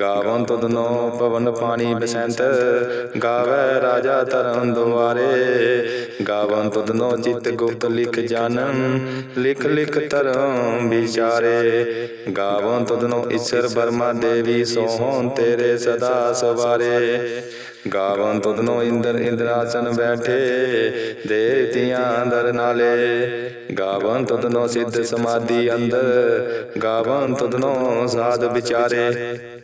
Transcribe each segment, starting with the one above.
ਗਾਵਨ ਤੁਧਨੋ ਪਵਨ ਪਾਣੀ ਬਸੰਤ, ਗਾਵੇ ਰਾਜਾ ਧਰਮ ਦੁਆਰੇ। ਗਾਵਨ ਤੁਧਨੋ ਚਿਤ ਗੁਪਤ ਲਿਖ ਜਾਨਮ, ਲਿਖ ਲਿਖ ਧਰਮ ਵਿਚਾਰੇ। ਗਾਵਨ ਤੁਧਨੋ ਈਸ਼ਰ ਬਰਮਾ ਦੇਵੀ ਸੋਹਣ ਤੇਰੇ ਸਦਾ ਸਵਾਰੇ। ਗਾਵਨ ਤੁਧਨੋ ਇੰਦਰ ਇੰਦਰਾਸਨ ਬੈਠੇ, ਦੇਵਤਿਆਂ ਦਰ ਨਾਲੇ। ਗਾਵਨ ਤੁਧਨੋ ਸਿੱਧ ਸਮਾਧੀ ਅੰਦਰ, ਗਾਵਨ ਤੁਧਨੋ ਸਾਧ ਵਿਚਾਰੇ।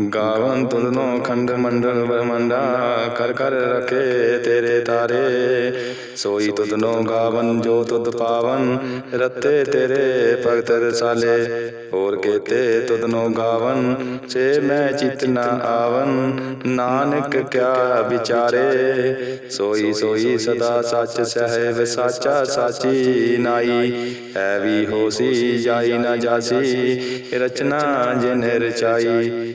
ਗਾਵਨ ਤੁਧਨੋ ਖੰਡ ਮੰਡਲ ਬ੍ਰਹਮੰਡਾ ਕਰ ਕਰ ਰਖੇ ਤੇਰੇ ਤਾਰੇ। ਸੋਈ ਤੁਦਨੋ ਗਾਵਨ, ਜੋ ਤੁਧ ਪਾਵਨ, ਰਤੇ ਤੇਰੇ ਭਗਤ ਰਸਾਲੇ। ਹੋਰ ਕੇਤੇ ਤੁਦਨੋ ਗਾਵਨ ਸੇ ਮੈਂ ਚਿਤ ਨਾ ਆਵਨ, ਨਾਨਕ ਕਿਆ ਵਿਚਾਰੇ। ਸੋਈ ਸੋਈ ਸਦਾ ਸੱਚ ਸਹਿਬ ਸਾਚਾ ਸਾਚੀ ਨਾਈ। ਐ ਵੀ ਹੋਸੀ, ਜਾਈ ਨਾ ਜਾਸੀ, ਰਚਨਾ ਜਿਨ ਰਚਾਈ।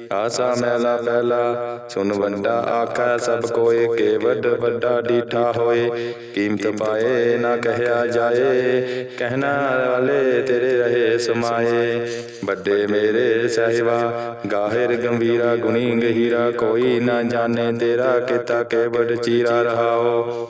ਆਸਾ ਮਹਿਲਾ ਪਹਿਲਾ ਸੁਨ ਵੰਡਾ ਆਖੈ ਸਭ ਕੋਏ ਕੇ ਵੱਡ ਵੱਡਾ ਡੀਠਾ ਹੋਏ। ਕੀਮਤ ਪਾਏ ਨਾ ਕਹਿਆ ਜਾਏ, ਕਹਿਣਾ ਵਾਲੇ ਤੇਰੇ ਰਹੇ ਸਮਾਏ। ਵੱਡੇ ਮੇਰੇ ਸਹਿਵਾ ਗਾਹਿਰ ਗੰਭੀਰਾ ਗੁਣੀ ਗਹੀਰਾ, ਕੋਈ ਨਾ ਜਾਣੇ ਤੇਰਾ ਕੀਤਾ ਕੇ ਵੱਡ ਚੀਰਾ ਰਹਾਓ।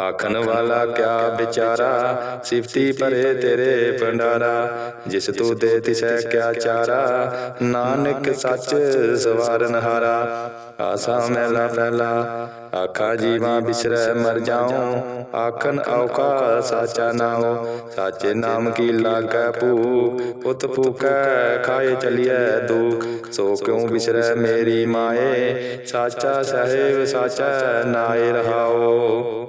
ਆਖਣ ਵਾਲਾ ਕਿਆ ਵਿਚਾਰਾ? ਸਿਫਤੀ ਭਰੇ ਤੇਰੇ ਭੰਡਾਰਾ। ਜਿਸ ਤੂੰ ਦੇ ਤਿਸੈ ਕਿਆ ਚਾਰਾ? ਨਾਨਕ ਸੱਚ ਸਵਾਰਨ ਹਾਰਾ। ਆਸਾ ਮਹਿਲਾ ਪਹਿਲਾ ਆਖਾ ਜੀਵਾ ਬਿਸਰੈ ਮਰ ਜਾਉ। ਆਖਣ ਔਕਾ ਸਾਚਾ ਨਾਉ। ਸਾਚੇ ਨਾਮ ਕੀ ਲਾਗੈ ਭੂਖ? ਉਤ ਭੂਕੈ ਖਾਏ ਚਲਿਐ ਦੁਖ। ਸੋ ਕਿਉ ਬਿਸਰੈ ਮੇਰੀ ਮਾਏ? ਸਾਚਾ ਸਹਿਬ ਸਾਚਾ ਨਾਏ ਰਹਾਓ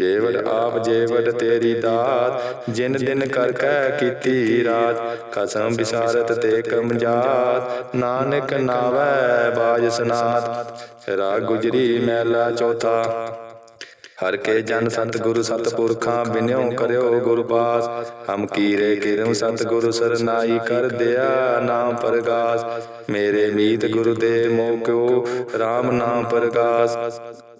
ਜੇਵੜ ਆਪ ਜੇਵੜ ਤੇਰੀ ਦਾਤ ਜਿਨ ਦਿਨ ਕਰ ਕੈ ਕੀਤੀ ਰਾਤ ਕਸਮ ਵਿਸਾਰਤ ਤੇ ਕਮਜਾਤ ਨਾਨਕ ਨਾਵੈ ਬਾਜ ਸਨਾਤ ਰਾਗ ਗੁਜਰੀ ਮਹਿਲਾ ਚੌਥਾ। ਹਰ ਕੇ ਜਨ ਸਤਿਗੁਰੂ ਸਤਿਪੁਰਖਾਂ ਬਿਨਿਓ ਕਰਿਓ ਗੁਰ ਪਾਸ ਹਮ ਕੀਰੇ ਕਿਰਮ ਸਤਿਗੁਰੂ ਸਰਨਾਈ ਕਰ ਦਿਆ ਨਾਮ ਪ੍ਰਗਾਸ ਮੇਰੇ ਮੀਤ ਗੁਰੂ ਦੇ ਮੋਹ ਕਿਉ RAM ਨਾਮ ਪ੍ਰਗਾਸ।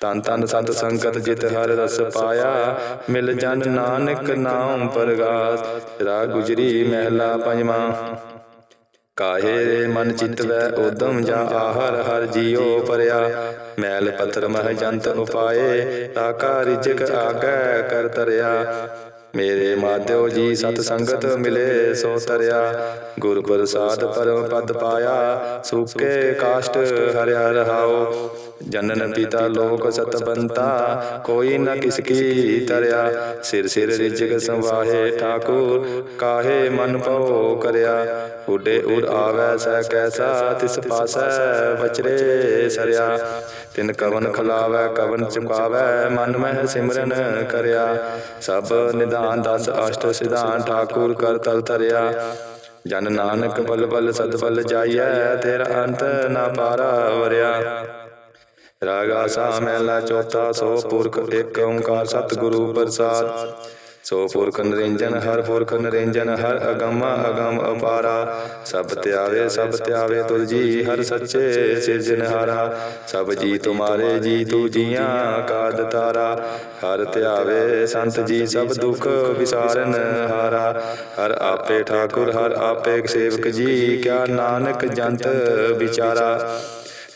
ਤਨ ਤਨ ਸੰਤ ਸੰਗਤ ਜਿਤ ਹਰ ਰਸ ਪਾਇਆ। ਮਿਲ ਜਨ ਨਾਨਕ ਨਾਮ ਪ੍ਰਗਾਸ। ਰਾਗ ਗੁਜਰੀ ਮਹਿਲਾ ਪੰਜਵਾਂ। ਕਾਹੇ ਰੇ ਮਨ ਚਿਤ ਵੈ ਉਦਮ ਜਾ ਆਹਰ ਹਰ ਜੀਉ ਪਰਿਆ। ਮੈਲ ਪੱਥਰ ਮਹ ਜੰਤ ਉਪਾਏ। ਤਾਕਾ ਰਿਜਕ ਆਗੈ ਕਰ ਤਰਿਆ। ਮੇਰੇ ਮਾਧਿਓ ਜੀ ਸਤ ਸੰਗਤ ਮਿਲੇ, ਸੋ ਤਰਿਆ। ਗੁਰ ਪ੍ਰਸਾਦ ਪਰਮ ਪਦ ਪਾਇਆ, ਸੁਕੇ ਕਾਸ਼ਟ ਹਰਿਆ ਰਹਾਓ ਜਨਨ ਪਿਤਾ ਲੋਕ ਸਤਬੰਤਾ ਕੋਈ ਨ ਕਿਸ ਕੀ ਤਰਿਆ। ਸਿਰ ਸਿਰ ਰਿਜਕ ਸੰਵਾਹੇ ਠਾਕੁਰ, ਕਾਹੇ ਮਨ ਭਉ ਕਰਿਆ। ਉਡੇ ਉਰ ਆਵੈ ਸੈ ਕੈਸਾ, ਤਿਸ ਪਾਸੈ ਵਚਰੇ ਸਰਿਆ। ਤਿਨ ਕਵਨ ਖਲਾਵੈ, ਕਵਨ ਚੁਕਾਵੈ, ਮਨ ਮਹਿ ਸਿਮਰਨ ਕਰਿਆ। ਸਭ ਨਿਧਾਨ ਦਸ ਅਸ਼ਟ ਸਿਧਾਨ ਠਾਕੁਰ ਕਰ ਤਲ ਧਰਿਆ। ਜਨ ਨਾਨਕ ਬਲ ਬਲ ਸਦ ਬਲ ਜਾਈਐ, ਤੇਰਾ ਅੰਤ ਨਾ ਪਾਰਾ ਵਰਿਆ। ਰਾਗਾ ਸਾ ਮਹਿਲਾ ਚੌਥਾ ਸੋ ਪੁਰਖ, ਏਕ ਓੰਕਾਰ ਸਤਿਗੁਰੂ ਪ੍ਰਸਾਦ। ਸੋ ਪੁਰਖ ਨਿਰੰਜਨ ਹਰ ਪੁਰਖ ਨਿਰੰਜਨ ਹਰ ਅਗਮ ਅਗਮ ਅਪਾਰਾ। ਸਭ ਧਿਆਵੇ ਸਭ ਧਿਆਵੇ ਤੁਧ ਜੀ ਹਰ ਸੱਚੇ ਸਿਰਜਨਹਾਰਾ ਸਭ ਜੀ ਤੁਮਾਰੇ ਜੀ ਤੂ ਜੀਆਂ ਕਾ ਦਤਾਰਾ ਹਰ ਧਿਆਵੇ ਸੰਤ ਜੀ ਸਭ ਦੁਖ ਵਿਸਾਰਨ ਹਾਰਾ। ਹਰ ਆਪੇ ਠਾਕੁਰ ਹਰ ਆਪੇ ਸੇਵਕ ਜੀ ਕਿਆ ਨਾਨਕ ਜੰਤ ਵਿਚਾਰਾ।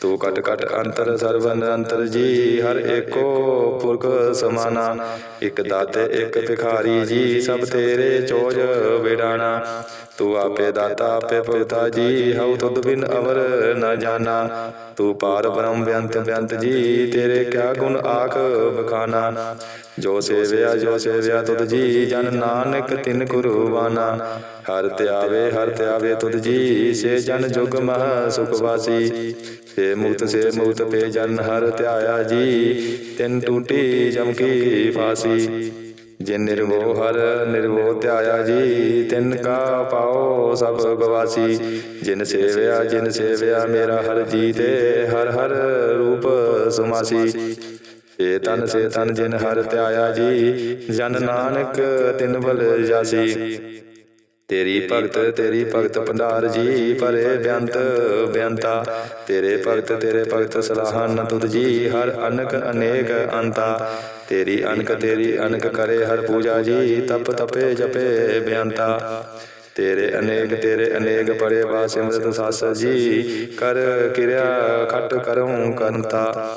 ਤੂੰ ਕਟ ਕਟ ਅੰਤਰ ਸਰਵਨ ਅੰਤਰ ਜੀ, ਹਰ ਏਕੋ ਪੁਰਖ ਸਮਾਨਾ। ਇਕ ਦਾਤੇ, ਇਕ ਭਿਖਾਰੀ ਜੀ, ਸਭ ਤੇਰੇ ਚੋਜ ਵਿਡਾਣਾ ਤੂੰ ਆਪੇ ਦਾਤਾ, ਆਪੇ ਭਗਤਾ ਜੀ, ਹਉ ਤੁਧ ਬਿਨ ਅਵਰ ਨ ਜਾਣਾ ਤੂੰ ਪਾਰ ਬ੍ਰਹਮ ਬੇਅੰਤ ਬੇਅੰਤ ਜੀ, ਤੇਰੇ ਕਿਆ ਗੁਣ ਆਖ ਬਖਾਨਾ। ਜੋ ਸੇਵਿਆ ਜੋ ਸੇਵਿਆ ਤੁਧ ਜੀ, ਜਨ ਨਾਨਕ ਤਿਨ ਕੁਰਬਾਨਾ ਹਰ ਧਿਆਵੇ ਹਰ ਧਿਆਵੇ ਤੁਧ ਜੀ, ਸੇ ਜਨ ਜੁਗ ਮਹ ਸੁਖ ਵਾਸੀ। ਸੇ ਮੁਕਤ ਸੇ ਮੁਕਤ ਪੇ ਜਨ ਹਰ ਧਿਆਇਆ ਜੀ, ਤਿਨ ਟੂਟੀ ਜਮ ਕੀ ਫਾਸੀ। ਜਿਨ ਨਿਰਮੋਹ ਹਰ ਨਿਰਮੋਹ ਧਿਆਇਆ ਜੀ, ਤਿਨ ਕਾ ਪਾਓ ਸਭ ਗਵਾਸੀ। ਜਿਨ ਸੇਵਿਆ ਜਿਨ ਸੇਵਿਆ, ਮੇਰਾ ਹਰ ਜੀ ਤੇ ਹਰ ਹਰ ਰੂਪ ਸੁਮਾਸੀ। ਸੇ ਤਨ ਸੇ ਤਨ ਜਿਨ ਹਰ ਧਿਆਇਆ ਜੀ, ਜਨ ਨਾਨਕ ਤਿਨ ਬਲ ਜਾਸੀ। ਤੇਰੀ ਭਗਤ ਤੇਰੀ ਭਗਤ ਭੰਡਾਰ ਜੀ ਪਰੇ ਬੇਅੰਤ ਬੇਅੰਤਾ ਤੇਰੇ ਭਗਤ ਤੇਰੇ ਭਗਤ ਸਲਾਹਨ ਤੁਧ ਜੀ, ਹਰ ਅਨਕ ਅਨੇਕ ਅੰਤਾ। ਤੇਰੀ ਅਨਕ ਤੇਰੀ ਅਨਕ ਕਰੇ, ਹਰ ਪੂਜਾ ਜੀ ਤਪ ਤਪੇ ਜਪੇ ਬੇਅੰਤਾ ਤੇਰੇ ਅਨੇਕ ਤੇਰੇ ਅਨੇਕ ਪਰੇ ਵਾ ਸਿਮਰਤ ਸਾਸ ਜੀ, ਕਰ ਕਿਰਿਆ ਖਟ ਕਰਉ ਕਰੰਤਾ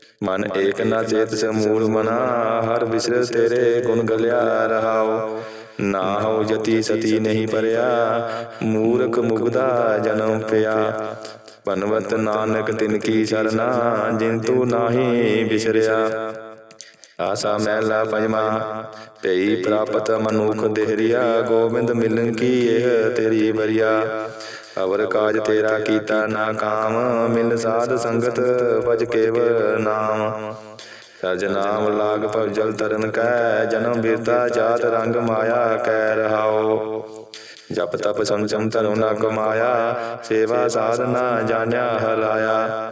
ਮਨ ਏਕ ਨਾ ਚੇਤ ਸਮੂਲ ਮਨਾ ਹਰ ਵਿਸਰ ਤੇਰੇ ਗੁਣ ਗਲਿਆ ਰਹਾਉ ਨਾ ਹੋ ਜਤੀ ਸਤੀ ਨਹੀਂ ਪਰਿਆ ਮੂਰਖ ਮੁਗਦਾ ਜਨਮ ਪਿਆ। ਬਨਵਤ ਨਾਨਕ ਤਿਨ ਕੀ ਸਰਨਾ ਜਿਨ ਤੂ ਨਾਹੀ ਵਿਸਰਿਆ। ਆਸਾ ਮਹਿਲਾ ਪੰਜਵਾ ਪਈ ਪ੍ਰਾਪਤ ਮਨੁਖ ਦੇਹਰੀਆ ਗੋਬਿੰਦ ਮਿਲਨ ਕੀ ਇਹ ਤੇਰੀ ਬਰੀਆ ਅਵਰ ਕਾਜ ਤੇਰਾ ਕੀਤਾ ਨਾ ਕਾਮ, ਮਿਲ ਸਾਧ ਸੰਗਤ ਭਜ ਕੇਵ ਨਾਮ। ਸਜ ਨਾਮ ਲਾਗ ਭਵ ਜਲ ਤਰਨ ਕੈ, ਜਨਮ ਬਿਰਤਾ ਜਾਤ ਰੰਗ ਮਾਇਆ ਕੈ ਰਹਾਓ ਜਪ ਤਪ ਸੰਚਮ ਤਨੁ ਨ ਕਮਾਇਆ, ਸੇਵਾ ਸਾਧਨਾ ਜਾਣਿਆ ਹਲਾਇਆ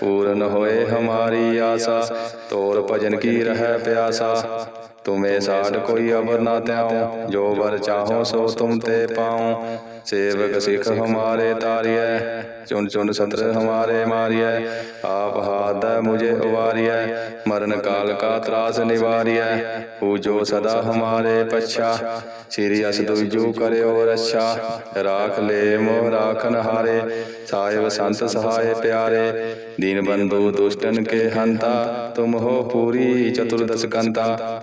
ਪੂਰਨ ਹੋਏ ਹਮਾਰੀ ਆਸਾ ਤੋਰ ਭਜਨ ਕੀ ਰਹਿ ਪਿਆਸਾ। ਤੁਮੇ ਸਾਡ ਕੋਈ ਅਬਰ ਨਾ ਤਿਆਉ ਜੋ ਵਰ ਚਾਹੋ ਸੋ ਤੁਮ ਤੇ ਪਾਉ। ਸੇਵਕ ਸਿਖ ਹਮਾਰੇ ਤਾਰੀਐ। ਚੁਨ ਚੁਨ ਸਤਰ ਹਮਾਰੇ ਮਾਰੀਐ। ਆਪ ਹਾਦੈ ਮੁਝੇ ਉਵਾਰੀਐ। ਮਰਨ ਕਾਲ ਕਾ ਤਰਾਸ ਨਿਵਾਰੀਐ। ਪੂਜੋ ਸਦਾ ਹਮਾਰੇ ਪਛਾ। ਸ੍ਰੀ ਅਸ ਦੁਜੂ ਕਰਿਓ ਰੱਛਾ ਰਾਖ ਲੈ ਮੋਹ ਰਾਖਨ ਹਾਰੇ। ਸਾਹਿਬ ਸੰਤ ਸਹਾਏ ਪਿਆਰੇ। ਦੀਨ ਬੰਧੂ ਦੁਸ਼ਟਨ ਕੇ ਹੰਤਾ। ਤੁਮ ਹੋ ਪੂਰੀ ਚਤੁਰਦਸ ਕੰਤਾ।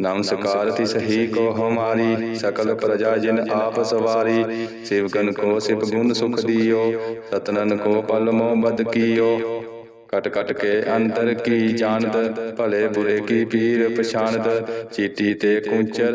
नमस्कार तिस ही को हमारी सकल प्रजा जिन आप सवारी शिवगन को शिव गुण सुख दियो सतनन को पल मोह बद कियो कट कट के अंतर की जानत भले बुरे की पीर पछानत चीटी ते कुंचर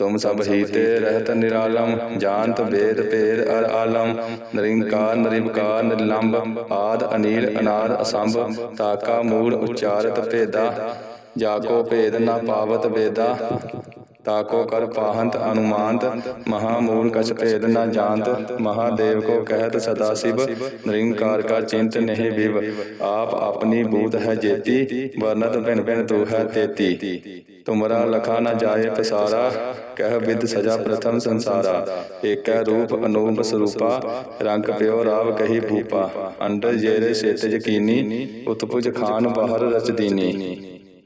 ਤੁਮ ਸਭ ਹੀ ਤੇ ਰਹਿਤ ਨਿਰਾਲਮ ਜਾਣਤ ਵੇਦ, ਭੇਦ, ਅਰ ਆਲਮ। ਨਿਰੰਕਾਰ ਨਿਰਵਕਾਰ ਨਿਰਲੰਭ ਆਦ, ਅਨੀਲ, ਅਨਾਦ, ਅਸੰਭ। ਤਾਕਾ ਮੂਲ, ਉਚਾਰਤ, ਭੇਦਾ। ਜਾਕੋ, ਭੇਦ, ਨਾ ਪਾਵਤ, ਵੇਦਾ। ਤਾਕੋ ਕਰ ਪਾਹੰਤ ਅਨੁਮਾਨਤ ਮਹਾਮੂਲ ਕਛ ਭੇਦ ਨਾ ਜਾਣਤ, ਮਹਾਦੇਵ ਕੋ ਕਹਿਤ ਸਦਾ ਸਿਵ, ਨਿਰੰਕਾਰ ਕਾ ਚਿੰਤ ਨਹੀਂ ਵਿਵ। ਆਪ ਆਪਣੀ ਬੂਤ ਹੈ ਜੇਤੀ, ਵਰਨਤ ਭਿਨ ਭਿਨ ਤੂ ਹੈ ਤੇਤੀ। ਤੁਮਰਾ ਲਖਾ ਨ ਜਾਏ ਪਸਾਰਾ, ਕਹਿ ਵਿਦ ਸਜਾ ਪ੍ਰਥਮ ਸੰਸਾਰਾ। ਏਕੈ ਰੂਪ ਅਨੂਪ ਸਰੂਪਾ, ਰੰਗ ਪਿਓ ਰਾਵ ਕਹੀ ਭੂਪਾ। ਅੰਡਰ ਜੇਰੇ ਸੇਤ ਯਕੀਨੀ ਉਤਪੁਜ ਖਾਨ ਬਾਹਰ ਰਚ ਦੀਨੀ।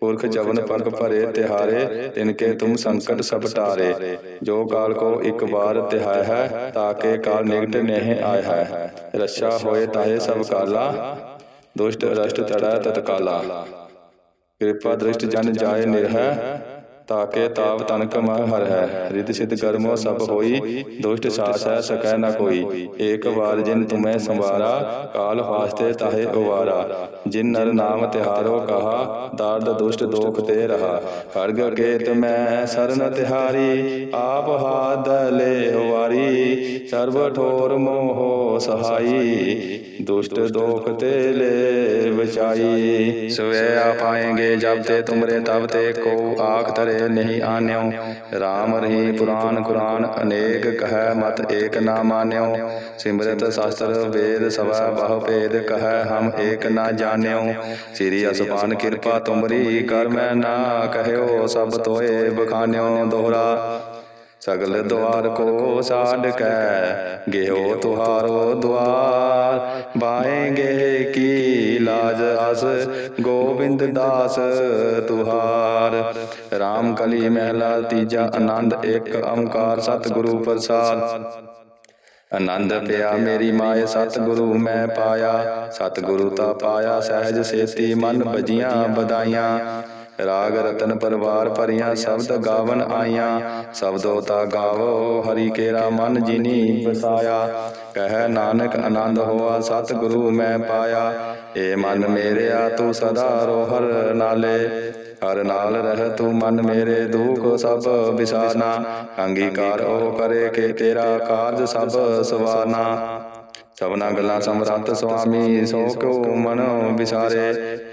ਪੁਰਖ ਜਵਨ ਪਗ ਭਰੇ ਤਿਹਾਰੇ, ਤਿਨਕੇ ਤੁਮ ਸੰਕਟ ਸਭ ਟਾਰੇ। ਜੋ ਕਾਲ ਕੋ ਇੱਕ ਵਾਰ ਤਿਹਾਇ ਹੈ ਤਾਕੇ ਕਾਲ ਨਿਕਟ ਨਹਿ ਆਇ ਹੈ। ਰੱਛਾ ਹੋਏ ਤਾਹੇ ਸਭ ਕਾਲਾ, ਦੁਸ਼ਟ ਰਸ਼ਟ ਤੜਾ ਤਤਕਾਲਾ। ਕਿਰਪਾ ਦ੍ਰਿਸ਼ਟ ਜਨ ਜਾਏ ਨਿਰਹਿ ਤਾਕੇ ਤਾਪ ਤਨਕ ਮਹ ਹਰ ਹੈ। ਰਿਤ ਸਿਧ ਕਰਮੋ ਸਭ ਹੋਈ। ਦੁਸ਼ਟ ਸਾਸ ਹੈ ਸਕੈ ਨ ਕੋਈ। ਏਕ ਵਾਰ ਜਿਨ ਤੁਮੈ ਸੰਵਾਰਾ ਕਾਲ ਫਾਸਤੇ ਤਾਹੇ ਉਵਾਰਾ ਜਿਨ ਨਰ ਨਾਮ ਤਿਹਾਰੋ ਕਹਾ ਦਰਦ ਦੁਸ਼ਟ ਦੋਖ ਤੇ ਰਹਾ। ਖੜਗ ਕੇਤ ਮੈਂ ਸਰਨ ਤਿਹਾਰੀ ਆਪ ਹਾਦ ਲੈ ਵਾਰੀ ਸਰਬ ਠੋਰ ਮੋਹ ਸਹਾਈ। ਦੁਸ਼ਟ ਦੋਖ ਤੇ ਲੈ ਬਚਾਈ ਸਵੇ ਆ ਪਾਏਂਗੇ ਜਬ ਤੇ ਤੁਮਰੇ ਤਬ ਤੇ ਕੋ ਆਖ ਤਰੇ ਨਹੀਂ ਆਨਿਓ। RAM ਰਹੀ ਪੁਰਾਨ ਕੁਰਾਨ, ਅਨੇਕ ਕਹੈ ਮਤ ਏਕ ਨਾ ਮਾਨਿਓ। ਸਿਮਰਤ ਸ਼ਾਸਤਰ ਵੇਦ ਸਵਾ ਬਹੁ ਭੇਦ ਕਹੈ ਹਮ ਏਕ ਨਾ ਜਾਣਿਓ। ਸ੍ਰੀ ਅਸਪਾਨ ਕਿਰਪਾ ਤੁਮਰੀ ਕਰ ਮੈਂ ਨਾ ਕਹਿਓ, ਸਭ ਤੋਏ ਬਖਾਨਿਓ ਦੋਹਰਾ। ਸਗਲ ਦੁਆਰ ਕੋ ਸਾਡ ਕੈ ਗਿਓ ਤੁਹਾਰੋ ਦੁਆਰ। ਬਾਏਂਗੇ ਕੀ ਲਾਜ ਅਸ ਗੋਬਿੰਦ ਦਾਸ ਤੁਹਾਰ। RAM ਕਲੀ ਮਹਿਲਾ, ਤੀਜਾ ਆਨੰਦ ਇੱਕ ਓੰਕਾਰ ਸਤਿਗੁਰੂ ਪ੍ਰਸਾਦ। ਆਨੰਦ ਪਿਆ ਮੇਰੀ ਮਾਏ ਸਤਿਗੁਰੂ, ਮੈਂ ਪਾਇਆ। ਸਤਿਗੁਰੂ ਤਾ ਪਾਇਆ ਸਹਿਜ ਸੇਤੀ ਮਨ ਬਜੀਆਂ ਬਦਾਈਆਂ ਰਾਗ ਰਤਨ ਪਰਵਾਰ ਭਰੀਆਂ ਸ਼ਬਦ ਗਾਵਨ ਆਈਆਂ। ਸ਼ਬਦੋ ਤਾ ਗਾਵੋ, ਹਰੀ ਕੇਰਾ ਮਨ ਜਿਨੀ ਬਸਾਇਆ ਕਹਿ ਨਾਨਕ ਆਨੰਦ ਹੋਆ, ਸਤਿਗੁਰੂ ਮੈਂ ਪਾਇਆ। ਏ ਮਨ ਮੇਰਿਆ, ਤੂੰ ਸਦਾ ਰੋਹਰ ਨਾਲੇ। ਹਰ ਨਾਲ ਰਹਿ ਤੂੰ ਮਨ ਮੇਰੇ ਦੁਖ ਸਭ ਵਿਸਾਰਨਾ ਅੰਗੀਕਾਰ ਉਹ ਕਰੇ ਕਿ ਤੇਰਾ ਕਾਰਜ ਸਭ ਸਵਾਰਨਾ ਸਭਨਾ ਗੱਲਾਂ ਸਮਰੱਥ ਸੁਆਮੀ, ਸੋ ਕਿਉ ਮਨ ਵਿਸਾਰੇ?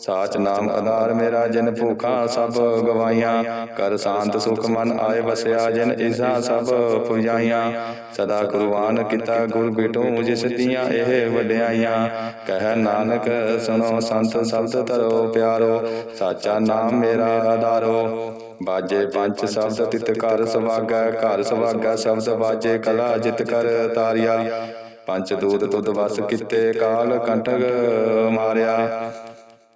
ਸਾਚ ਨਾਮ ਆਧਾਰ ਮੇਰਾ ਜਿਨ ਭੂਖਾਂ ਸਭ ਗਵਾਈਆਂ ਕਰ ਸ਼ਾਂਤ ਸੁਖ ਮਨ ਆਏ ਵਸਿਆ ਜਿਨ ਇਸਾ ਸਭ ਪੁਜਾਈਆਂ। ਸਦਾ ਕੁਰਬਾਨ ਕੀਤਾ ਗੁਰ ਬਿਟੂ ਜਿਸ ਦੀਆਂ ਇਹ ਵਡਿਆਈਆਂ। ਕਹਿ ਨਾਨਕ ਸੁਣੋ ਸੰਤ ਸ਼ਬਦ ਧਰੋ ਪਿਆਰੋ। ਸਾਚਾ ਨਾਮ ਮੇਰਾ ਆਧਾਰੋ। ਬਾਜੇ ਪੰਜ ਸ਼ਬਦ ਤਿਤ ਕਰ ਸਵਾਗੈ। ਘਰ ਸਵਾਗੈ ਸ਼ਬਦ ਬਾਜੇ ਕਲਾ ਜਿਤ ਕਰ ਤਾਰਿਆ। ਪੰਜ ਦੂਤ ਤੁਧ ਵਸ ਕੀਤੇ ਕਾਲ ਕੰਟਕ ਮਾਰਿਆ।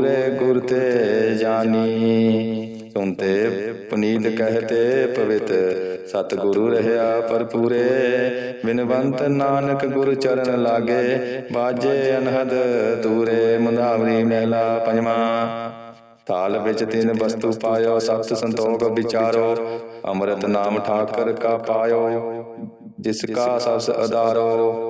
ਪੂਰੇ ਗੁਰ ਤੇ ਜਾਨੀ। ਸੁਨਤੇ ਪੁਨੀਤ ਕਹਤੇ ਪਵਿੱਤ, ਸਤਿਗੁਰੂ ਰਹਿਆ ਪਰਪੂਰੇ ਬਿਨਵੰਤ ਨਾਨਕ ਗੁਰ ਚਰਨ ਲਾਗੇ, ਬਾਜੇ ਅਨਹਦ ਤੂਰੇ ਮੁੰਦਾਵਰੀ ਮਹਿਲਾ ਪੰਜਵਾ। ਥਾਲ ਵਿੱਚ ਤਿੰਨ ਵਸਤੂ ਪਾਇਓ, ਸਤ ਸੰਤੋਖ ਵਿਚਾਰੋ। ਅੰਮ੍ਰਿਤ ਨਾਮ ਠਾਕਰ ਕਾ ਪਾਇਓ, ਜਿਸ ਕਾ ਸਬਸ ਆਧਾਰੋ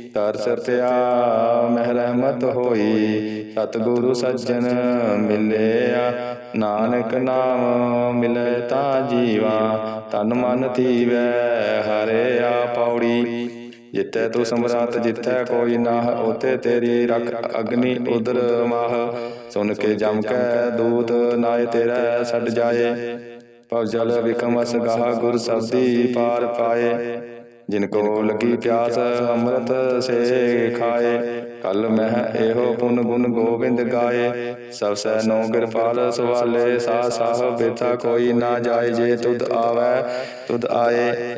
ਤਰਸ ਪਿਆ ਮਹਿ ਰਹਿਮਤ ਹੋਈ। ਸਤਿਗੁਰੂ ਸੱਜਣ ਮਿਲਿਆ ਨਾਨਕ ਨਾਮ ਮਿਲੇ ਤਾਂ ਜੀਵਾ। ਤਨ ਮਨ ਥੀਵੈ ਹਰਿਆ ਪੌੜੀ ਜਿੱਤੈ ਤੂੰ ਸਮਰਾਤ, ਜਿੱਥੈ ਕੋਈ ਨਾਹ ਉਤੇ ਤੇਰੀ ਰਖ ਅਗਨੀ ਉਦਰ ਮਾਹ। ਸੁਨ ਕੇ ਜਮ ਕੈ, ਦੂਤ, ਨਾਏ ਤੇਰਾ ਛੱਡ ਜਾਏ। ਭਵ ਜਲ ਵਿਕਮਸ ਗਾਹ, ਗੁਰ ਸਬਦੀ ਪਾਰ ਪਾਏ। ਜਿਨ ਕੋ ਲੱਗੀ ਪਿਆਸ ਅੰਮ੍ਰਿਤ ਸੇ ਖਾਏ। ਕਲ ਮਹਿ ਇਹੋ ਪੁਨ ਗੁਣ ਗੋਬਿੰਦ ਗਾਏ। ਸਭ ਸੈ ਨੋ ਕਿਰਪਾਲ ਸਵਾਲੇ ਸਾ ਸਾਹ ਬੇਤਾ ਕੋਈ ਨਾ ਜਾਏ ਜੇ ਤੁਧ ਆਵੈ ਤੁਧ ਆਏ।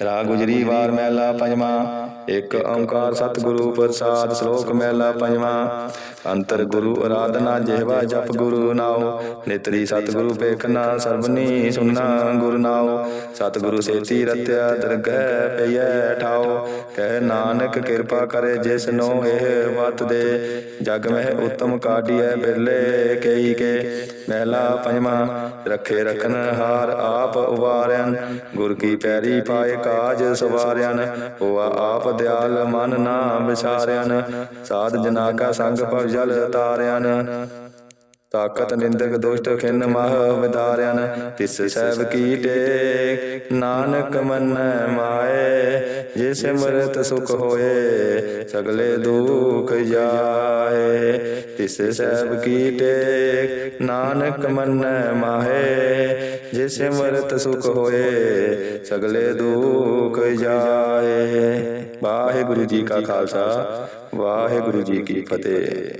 ਰਾਗ ਗੁਜਰੀ ਵਾਰ ਮਹਿਲਾ ਪੰਜਵਾਂ, ਇੱਕ ਓੰਕਾਰ ਸਤਿਗੁਰੂ ਪ੍ਰਸਾਦ ਸ਼ਲੋਕ ਮਹਿਲਾ ਪੰਜਵਾਂ। ਅੰਤਰ ਗੁਰੂ ਅਰਾਧਨਾ ਜਿਹਵਾ ਜਪ ਗੁਰੂ ਨਾਉ, ਨਿਤਰੀ ਸਤਿਗੁਰੂ ਪੇਖਨਾ ਸਰਬਨੀ ਸੁਨਾ ਗੁਰ ਨਾਉ। ਸਤਿਗੁਰੂ ਸੇਤੀ ਰਤਿਆ ਦਰਗਹਿ ਪਈਐ ਠਾਉ, ਕਹਿ ਨਾਨਕ ਕਿਰਪਾ ਕਰੇ ਜਿਸ ਨੂੰ ਇਹ ਵਤ ਦੇ। ਜਗ ਮਹਿ ਉਤਮ ਕਾਢੀਐ ਬਿਰਲੇ ਕਈ ਕੇ। ਮਹਿਲਾ ਪੰਜਵਾਂ, ਰੱਖੇ ਰਖਨ ਹਾਰ ਆਪ ਉਵਾਰਿਆਨ ਗੁਰ ਕੀ ਪੈਰੀ ਪਾਏ ਕਾਜ ਸਵਾਰਿਆਨ ਹੋਆ ਆਪ ਦਿਆਲ ਮਨ ਨਾ ਵਿਸਾਰਿਆਨ ਸਾਧ ਜਨਾ ਕਾ ਸੰਗ ਭਵ ਜਲ ਤਾਰਿਆਨ ਤਾਕਤ ਨਿੰਦਕ ਦੁਸ਼ਟ ਖਿਨ ਮਹ ਵਿਦਾਰਿਆਨ ਤਿਸ ਸਹਿਬ ਕੀ ਟੇਕ ਨਾਨਕ ਮਨ ਮਾਏ ਜੇ ਸਿਮਰਤ ਸੁਖ ਹੋਏ, ਸਗਲੇ ਦੁਖ ਜਾਏ। ਤਿਸ ਸਹਿਬ ਕੀ ਟੇਕ ਨਾਨਕ ਮੰਨੈ ਮਾਏ ਜੇ ਸਿਮਰਤ ਸੁਖ ਹੋਏ, ਸਗਲੇ ਦੁਖ ਜਾਏ। ਵਾਹਿਗੁਰੂ ਜੀ ਕਾ ਖਾਲਸਾ, ਵਾਹਿਗੁਰੂ ਜੀ ਕੀ ਫਤਿਹ।